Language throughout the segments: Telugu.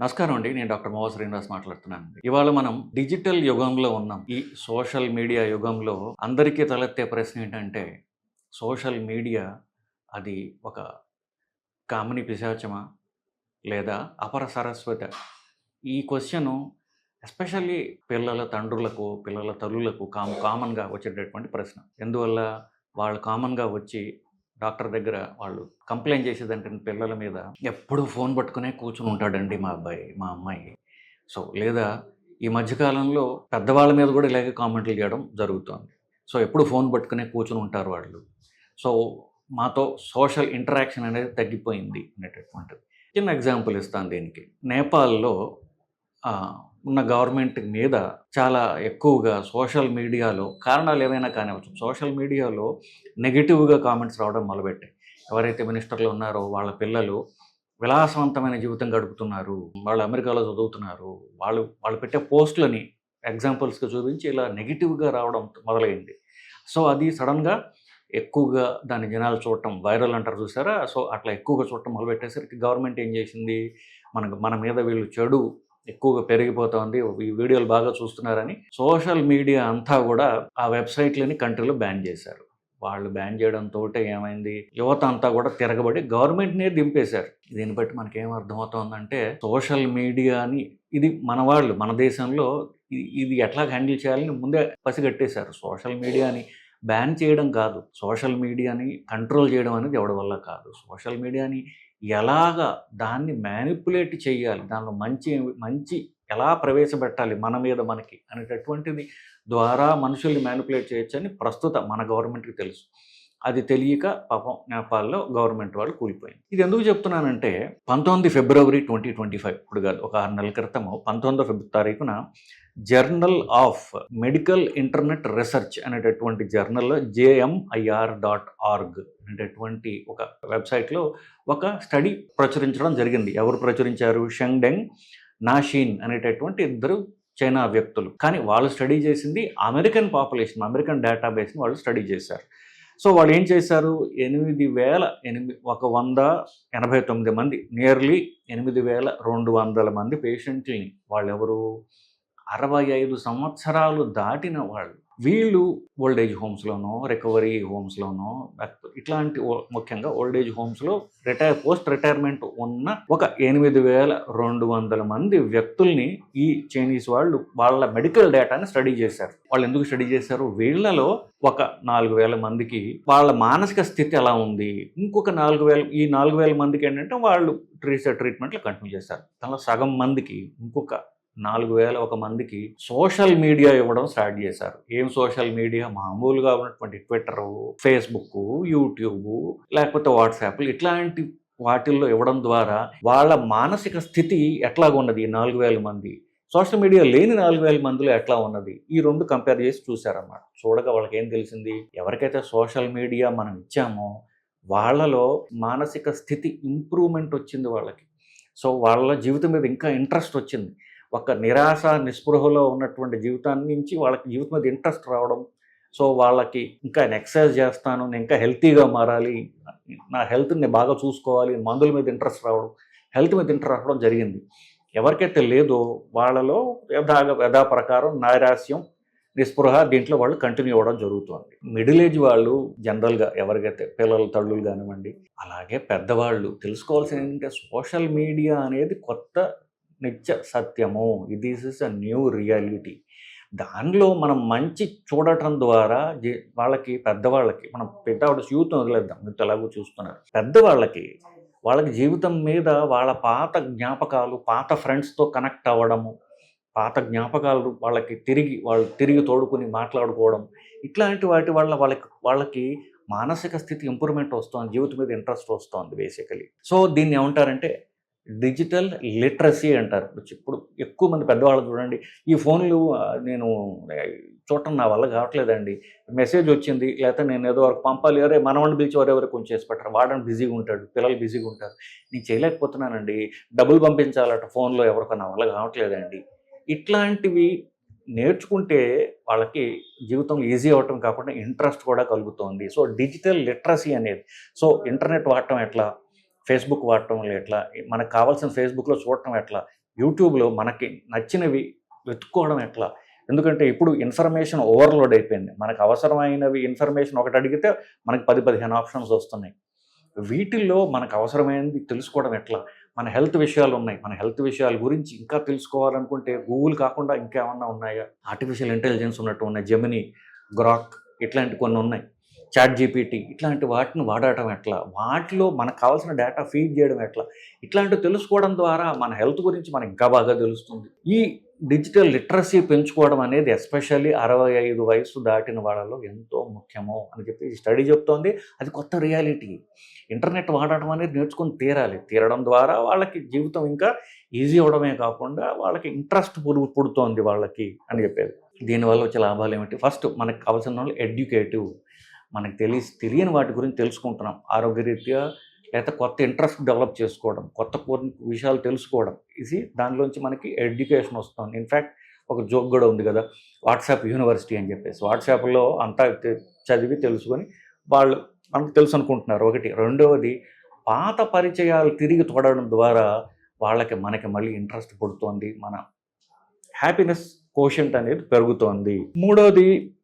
నమస్కారం అండి. నేను డాక్టర్ మోహ శ్రీనివాస్ మాట్లాడుతున్నాను ఇవాళ మనం డిజిటల్ యుగంలో ఉన్నాం. ఈ సోషల్ మీడియా యుగంలో అందరికీ తలెత్తే ప్రశ్న ఏంటంటే సోషల్ మీడియా అది ఒక కామిని పిశాచమా? లేదా అపర సరస్వత? ఈ క్వశ్చన్ ఎస్పెషల్లీ పిల్లల తండ్రులకు పిల్లల తల్లులకు కామ్ కామన్గా వచ్చేటటువంటి ప్రశ్న. ఎందువల్ల? వాళ్ళు కామన్గా వచ్చి డాక్టర్ దగ్గర వాళ్ళు కంప్లైంట్ చేసేదంటే పిల్లల మీద ఎప్పుడు ఫోన్ పట్టుకునే కూర్చుని ఉంటాడండి మా అబ్బాయి మా అమ్మాయి. సో లేదా ఈ మధ్యకాలంలో పెద్దవాళ్ళ మీద కూడా ఇలాగే కామెంట్లు చేయడం జరుగుతుంది. సో ఎప్పుడు ఫోన్ పట్టుకునే కూర్చుని ఉంటారు వాళ్ళు. సో మాతో సోషల్ ఇంటరాక్షన్ అనేది తగ్గిపోయింది అనేటటువంటిది. చిన్న ఎగ్జాంపుల్ ఇస్తాను దీనికి. నేపాల్లో ఉన్న గవర్నమెంట్ మీద చాలా ఎక్కువగా సోషల్ మీడియాలో కారణాలు ఏమైనా కానివచ్చు సోషల్ మీడియాలో నెగిటివ్గా కామెంట్స్ రావడం మొదలుపెట్టాయి. ఎవరైతే మినిస్టర్లు ఉన్నారో వాళ్ళ పిల్లలు విలాసవంతమైన జీవితం గడుపుతున్నారు. వాళ్ళు అమెరికాలో చదువుతున్నారు. వాళ్ళు వాళ్ళు పెట్టే పోస్టులని ఎగ్జాంపుల్స్గా చూపించి ఇలా నెగిటివ్గా రావడం మొదలైంది. సో అది సడన్గా ఎక్కువగా దాని జనాలు చూడటం వైరల్ అంటారు చూసారా? సో అట్లా ఎక్కువగా చూడటం మొదలుపెట్టేసరికి గవర్నమెంట్ ఏం చేసింది? మనకు మన మీద వీళ్ళు చెడు ఎక్కువగా పెరిగిపోతోంది ఈ వీడియోలు బాగా చూస్తున్నారని సోషల్ మీడియా అంతా కూడా ఆ వెబ్సైట్లని కంట్రీలో బ్యాన్ చేశారు. వాళ్ళు బ్యాన్ చేయడంతో ఏమైంది? యువత అంతా కూడా తిరగబడి గవర్నమెంట్నే దింపేశారు. దీన్ని బట్టి మనకి ఏం అర్థమవుతోందంటే సోషల్ మీడియాని ఇది మన వాళ్ళు మన దేశంలో ఇది- ఇది ఎట్లా హ్యాండిల్ చేయాలని ముందే పసిగట్టేశారు. సోషల్ మీడియాని బ్యాన్ చేయడం కాదు. సోషల్ మీడియాని కంట్రోల్ చేయడం అనేది ఎవడి వల్ల కాదు. సోషల్ మీడియాని ఎలాగా దాన్ని మ్యానిపులేట్ చేయాలి? దానిలో మంచి మంచి ఎలా ప్రవేశపెట్టాలి మన మీద మనకి అనేటటువంటిది ద్వారా మనుషుల్ని మ్యానిపులేట్ చేయొచ్చని ప్రస్తుత మన గవర్నమెంట్కి తెలుసు. అది తెలియక పాపం నేపాల్లో గవర్నమెంట్ వాళ్ళు కూలిపోయింది. ఇది ఎందుకు చెప్తున్నానంటే పంతొమ్మిది ఫిబ్రవరి ట్వంటీ ట్వంటీ ఫైవ్ ఇప్పుడు కాదు ఒక ఆరు నెలల క్రితము పంతొమ్మిదో ఫిబ్రవరి తారీఖున journal of medical internet research అనేటటువంటి జర్నల్లో జేఎంఐఆర్ డాట్ ఆర్గ్ అనేటటువంటి ఒక వెబ్సైట్లో ఒక స్టడీ ప్రచురించడం జరిగింది. ఎవరు ప్రచురించారు? షెంగ్డెంగ్ నాషీన్ అనేటటువంటి ఇద్దరు చైనా వ్యక్తులు. కానీ వాళ్ళు స్టడీ చేసింది అమెరికన్ పాపులేషన్ అమెరికన్ డేటాబేస్ని వాళ్ళు స్టడీ చేశారు. సో వాళ్ళు ఏం చేశారు? ఎనిమిది వేల ఎనిమిది ఒక వంద ఎనభై తొమ్మిది మంది నియర్లీ ఎనిమిది వేల రెండు వందల మంది పేషెంట్ని వాళ్ళు ఎవరు అరవై ఐదు సంవత్సరాలు దాటిన వాళ్ళు వీళ్ళు ఓల్డ్ ఏజ్ హోమ్స్లోనో రికవరీ హోమ్స్లోనో ఇట్లాంటి ముఖ్యంగా ఓల్డ్ ఏజ్ హోమ్స్లో రిటైర్ పోస్ట్ రిటైర్మెంట్ ఉన్న ఒక ఎనిమిది వేల రెండు వందల మంది వ్యక్తుల్ని ఈ చైనీస్ వాళ్ళు వాళ్ళ మెడికల్ డేటాని స్టడీ చేశారు. వాళ్ళు ఎందుకు స్టడీ చేశారు? వీళ్ళలో ఒక నాలుగు వేల మందికి వాళ్ళ మానసిక స్థితి ఎలా ఉంది? ఇంకొక నాలుగు వేల ఈ నాలుగు వేల మందికి ఏంటంటే వాళ్ళు రీసెర్చ్ ట్రీట్మెంట్లు కంటిన్యూ చేశారు. దానిలో సగం మందికి ఇంకొక నాలుగు వేల ఒక మందికి సోషల్ మీడియా ఇవ్వడం స్టార్ట్ చేశారు. ఏం సోషల్ మీడియా? మామూలుగా ఉన్నటువంటి ట్విట్టరు ఫేస్బుక్ యూట్యూబ్ లేకపోతే వాట్సాప్ ఇట్లాంటి వాటిల్లో ఇవ్వడం ద్వారా వాళ్ళ మానసిక స్థితి ఎట్లాగున్నది? ఈ నాలుగు వేల మంది. సోషల్ మీడియా లేని నాలుగు వేల మందిలో ఎట్లా ఉన్నది? ఈ రెండు కంపేర్ చేసి చూశారన్నమాట. చూడగా వాళ్ళకి ఏం తెలిసింది? ఎవరికైతే సోషల్ మీడియా మనం ఇచ్చామో వాళ్ళలో మానసిక స్థితి ఇంప్రూవ్మెంట్ వచ్చింది వాళ్ళకి. సో వాళ్ళ జీవితం మీద ఇంకా ఇంట్రెస్ట్ వచ్చింది. ఒక నిరాశ నిస్పృహలో ఉన్నటువంటి జీవితాన్ని నుంచి వాళ్ళకి జీవితం మీద ఇంట్రెస్ట్ రావడం. సో వాళ్ళకి ఇంకా నేను ఎక్సర్సైజ్ చేస్తాను నేను ఇంకా హెల్తీగా మారాలి నా హెల్త్ని బాగా చూసుకోవాలి మందుల మీద ఇంట్రెస్ట్ రావడం హెల్త్ మీద ఇంట్రెస్ట్ రావడం జరిగింది. ఎవరికైతే లేదో వాళ్ళలో యథా యథా ప్రకారం నైరాస్యం నిస్పృహ దీంట్లో వాళ్ళు కంటిన్యూ అవ్వడం జరుగుతుంది. మిడిల్ ఏజ్ వాళ్ళు జనరల్గా ఎవరికైతే పిల్లల తల్లులు కానివ్వండి అలాగే పెద్దవాళ్ళు తెలుసుకోవాల్సింది ఏంటంటే సోషల్ మీడియా అనేది కొత్త నిత్య సత్యము. ఇది ఇస్ అ న్యూ రియాలిటీ దానిలో మనం మంచి చూడటం ద్వారా జీ- వాళ్ళకి పెద్దవాళ్ళకి మనం పెద్దవాడు యూత్ వదిలేద్దాం. మీరు ఎలాగో చూస్తున్నారు. పెద్దవాళ్ళకి వాళ్ళకి జీవితం మీద వాళ్ళ పాత జ్ఞాపకాలు పాత ఫ్రెండ్స్తో కనెక్ట్ అవ్వడము పాత జ్ఞాపకాలు వాళ్ళకి తిరిగి వాళ్ళు తిరిగి తోడుకుని మాట్లాడుకోవడం ఇట్లాంటి వాటి వల్ల వాళ్ళకి వాళ్ళకి మానసిక స్థితి ఇంప్రూవ్మెంట్ వస్తుంది జీవితం మీద ఇంట్రెస్ట్ వస్తుంది బేసికలీ సో దీన్ని ఏమంటారంటే డిజిటల్ లిటరసీ అంటారు. ఇప్పుడు ఎక్కువ మంది పెద్దవాళ్ళు చూడండి ఈ ఫోన్లు నేను చూడటం నా వల్ల కావట్లేదండి. మెసేజ్ వచ్చింది లేకపోతే నేను ఏదో వరకు పంపాలి అరే మనవాడిని పిలిచి ఎవరెవరు కొంచెం చేసి పెట్టరు. వాడని బిజీగా ఉంటాడు పిల్లలు బిజీగా ఉంటారు. నేను చేయలేకపోతున్నానండి. డబ్బులు పంపించాలట ఫోన్లో ఎవరికో నా వల్ల కావట్లేదండి. ఇట్లాంటివి నేర్చుకుంటే వాళ్ళకి జీవితం ఈజీ అవ్వటం కాకుండా ఇంట్రెస్ట్ కూడా కలుగుతోంది. సో డిజిటల్ లిటరసీ అనేది సో ఇంటర్నెట్ వాడటం ఎట్లా? ఫేస్బుక్ వాడటం ఎట్లా? మనకు కావాల్సిన ఫేస్బుక్లో చూడటం ఎట్లా? యూట్యూబ్లో మనకి నచ్చినవి వెతుక్కోవడం ఎట్లా? ఎందుకంటే ఇప్పుడు ఇన్ఫర్మేషన్ ఓవర్లోడ్ అయిపోయింది. మనకు అవసరమైనవి ఇన్ఫర్మేషన్ ఒకటి అడిగితే మనకి పది పదిహేను ఆప్షన్స్ వస్తున్నాయి. వీటిల్లో మనకు అవసరమైనది తెలుసుకోవడం ఎట్లా? మన హెల్త్ విషయాలు ఉన్నాయి. మన హెల్త్ విషయాల గురించి ఇంకా తెలుసుకోవాలనుకుంటే గూగుల్ కాకుండా ఇంకేమన్నా ఉన్నాయా? ఆర్టిఫిషియల్ ఇంటెలిజెన్స్ ఉన్నట్టు ఉన్నాయి. జెమిని గ్రాక్ ఇట్లాంటి కొన్ని ఉన్నాయి. చాట్ జీపీటీ ఇట్లాంటి వాటిని వాడటం ఎట్లా? వాటిలో మనకు కావాల్సిన డేటా ఫీడ్ చేయడం ఎట్లా? ఇట్లాంటివి తెలుసుకోవడం ద్వారా మన హెల్త్ గురించి మనకి ఇంకా బాగా తెలుస్తుంది. ఈ డిజిటల్ లిటరసీ పెంచుకోవడం అనేది ఎస్పెషల్లీ అరవై ఐదు వయసు దాటిన వాళ్ళలో ఎంతో ముఖ్యము అని చెప్పి స్టడీ చెప్తోంది. అది కొత్త రియాలిటీ. ఇంటర్నెట్ వాడటం అనేది నేర్చుకొని తీరాలి. తీరడం ద్వారా వాళ్ళకి జీవితం ఇంకా ఈజీ అవడమే కాకుండా వాళ్ళకి ఇంట్రెస్ట్ పురుగు పుడుతోంది వాళ్ళకి అని చెప్పేది. దీనివల్ల వచ్చే లాభాలు ఏమిటి? ఫస్ట్ మనకు కావాల్సిన వాళ్ళు ఎడ్యుకేటివ్. మనకు తెలియ తెలియని వాటి గురించి తెలుసుకుంటున్నాం. ఆరోగ్యరీత్యా లేకపోతే కొత్త ఇంట్రెస్ట్ డెవలప్ చేసుకోవడం కొత్త విషయాలు తెలుసుకోవడం. ఇది దానిలోంచి మనకి ఎడ్యుకేషన్ వస్తుంది. ఇన్ఫ్యాక్ట్ ఒక జోక్ కూడా ఉంది కదా వాట్సాప్ యూనివర్సిటీ అని చెప్పేసి. వాట్సాప్లో అంతా చదివి తెలుసుకొని వాళ్ళు మనకు తెలుసు అనుకుంటున్నారు. ఒకటి. రెండవది పాత పరిచయాలు తిరిగి తోడడం ద్వారా వాళ్ళకి మనకి మళ్ళీ ఇంట్రెస్ట్ పుడుతోంది. మన హ్యాపీనెస్ కోషంట్ అనేది పెరుగుతోంది. మూడవది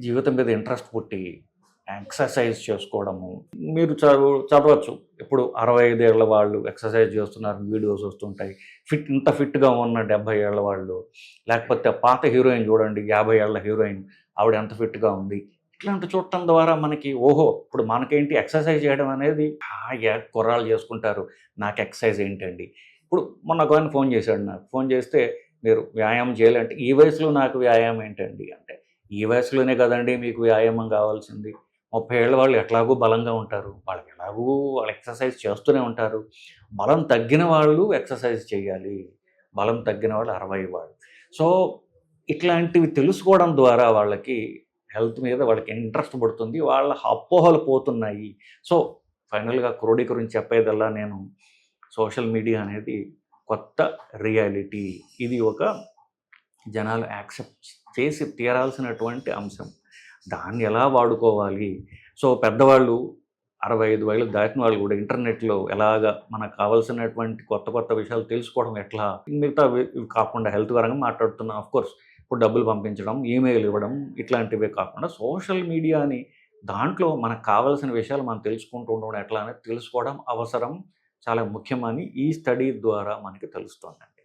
జీవితం మీద ఇంట్రెస్ట్ పుట్టి ఎక్సర్సైజ్ చేసుకోవడము. మీరు చదువు చదవచ్చు. ఇప్పుడు అరవై ఐదేళ్ళ వాళ్ళు ఎక్సర్సైజ్ చేస్తున్నారు వీడియోస్ వస్తుంటాయి. ఫిట్ ఇంత ఫిట్గా ఉన్న డెబ్బై ఏళ్ళ వాళ్ళు లేకపోతే పాత హీరోయిన్ చూడండి యాభై ఏళ్ళ హీరోయిన్ ఆవిడ ఎంత ఫిట్గా ఉంది. ఇట్లాంటి చూడటం ద్వారా మనకి ఓహో ఇప్పుడు మనకేంటి ఎక్సర్సైజ్ చేయడం అనేది? హాయిగా కుర్రాళ్ళు చేసుకుంటారు. నాకు ఎక్సర్సైజ్ ఏంటండి? ఇప్పుడు మొన్న ఒక ఆయన ఫోన్ చేశాడు నాకు. ఫోన్ చేస్తే మీరు వ్యాయామం చేయాలంటే ఈ వయసులో నాకు వ్యాయామం ఏంటండి? అంటే ఈ వయసులోనే కదండి మీకు వ్యాయామం కావాల్సింది. ముప్పై ఏళ్ళ వాళ్ళు ఎట్లాగూ బలంగా ఉంటారు. వాళ్ళకి ఎలాగూ వాళ్ళు ఎక్సర్సైజ్ చేస్తూనే ఉంటారు. బలం తగ్గిన వాళ్ళు ఎక్సర్సైజ్ చేయాలి. బలం తగ్గిన వాళ్ళు అరవై వాళ్ళు. సో ఇట్లాంటివి తెలుసుకోవడం ద్వారా వాళ్ళకి హెల్త్ మీద వాళ్ళకి ఇంట్రెస్ట్ పడుతుంది. వాళ్ళ అపోహలు పోతున్నాయి. సో ఫైనల్గా క్రోడీకరించి చెప్పేదల్లా నేను సోషల్ మీడియా అనేది కొత్త రియాలిటీ. ఇది ఒక జనాలు యాక్సెప్ట్ చేసి తీరాల్సినటువంటి అంశం. దాన్ని ఎలా వాడుకోవాలి? సో పెద్దవాళ్ళు అరవై ఐదు వేలు దాటిన వాళ్ళు కూడా ఇంటర్నెట్లో ఎలాగ మనకు కావాల్సినటువంటి కొత్త కొత్త విషయాలు తెలుసుకోవడం ఎట్లా? మిగతా కాకుండా హెల్త్ పరంగా మాట్లాడుతున్నాం ఆఫ్ కోర్స్ ఇప్పుడు డబ్బులు పంపించడం ఈమెయిల్ ఇవ్వడం ఇట్లాంటివే కాకుండా సోషల్ మీడియాని దాంట్లో మనకు కావాల్సిన విషయాలు మనం తెలుసుకుంటూ ఉండడం ఎట్లా అనేది తెలుసుకోవడం అవసరం. చాలా ముఖ్యమని ఈ స్టడీ ద్వారా మనకి తెలుస్తుంది.